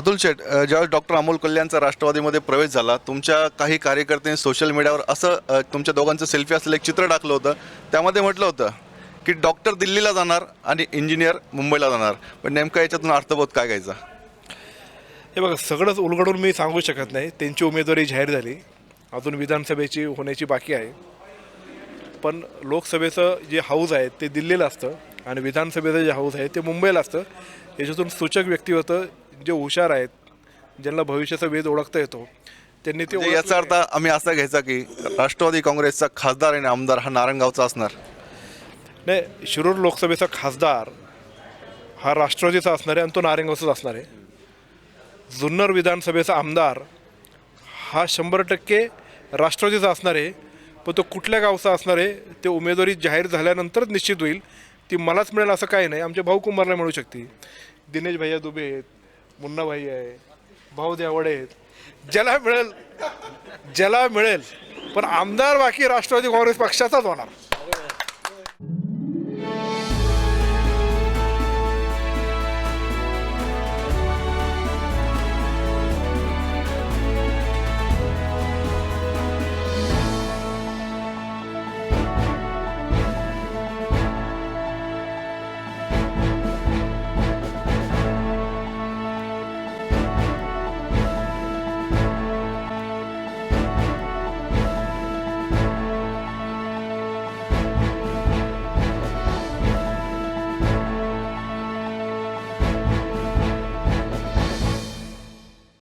अतुल शेठ अ, ज्यावेळेस डॉक्टर अमोल कल्याणचा राष्ट्रवादीमध्ये प्रवेश झाला तुमच्या काही कार्यकर्त्यांनी सोशल मीडियावर असं तुमच्या दोघांचं सेल्फी असलेलं एक चित्र टाकलं होतं त्यामध्ये म्हटलं होतं की डॉक्टर दिल्लीला जाणार आणि इंजिनियर मुंबईला जाणार. पण नेमका याच्यातून अर्थबोध काय घ्यायचा? हे बघा सगळंच उलगडून मी सांगू शकत नाही. त्यांची उमेदवारी जाहीर झाली. अजून विधानसभेची होण्याची बाकी आहे. पण लोकसभेचं जे हाऊस आहे ते दिल्लीला असतं आणि विधानसभेचं जे हाऊस आहे ते मुंबईला असतं. याच्यातून सूचक व्यक्ती होतं जे हुशार आहेत ज्यांना भविष्याचा वेध ओळखता येतो त्यांनी ते म्हणजे याचा अर्थ आम्ही असा घ्यायचा की राष्ट्रवादी काँग्रेसचा खासदार आणि आमदार हा नारायणगावचा असणार. नाही शिरूर लोकसभेचा खासदार हा राष्ट्रवादीचा असणार आहे आणि तो नारायणगावचाच असणार आहे. जुन्नर विधानसभेचा आमदार हा शंभर टक्के राष्ट्रवादीचा असणार आहे पण तो कुठल्या गावचा असणार आहे ते उमेदवारी जाहीर झाल्यानंतरच निश्चित होईल. ती मलाच मिळेल असं काही नाही. आमच्या भाऊ कुंभारला मिळू शकते. दिनेश भैया दुबे आहेत. मुन्ना भाई आहे भाऊ देवडे आहेत. ज्याला मिळेल ज्याला मिळेल पण आमदार बाकी राष्ट्रवादी काँग्रेस पक्षाचाच होणार.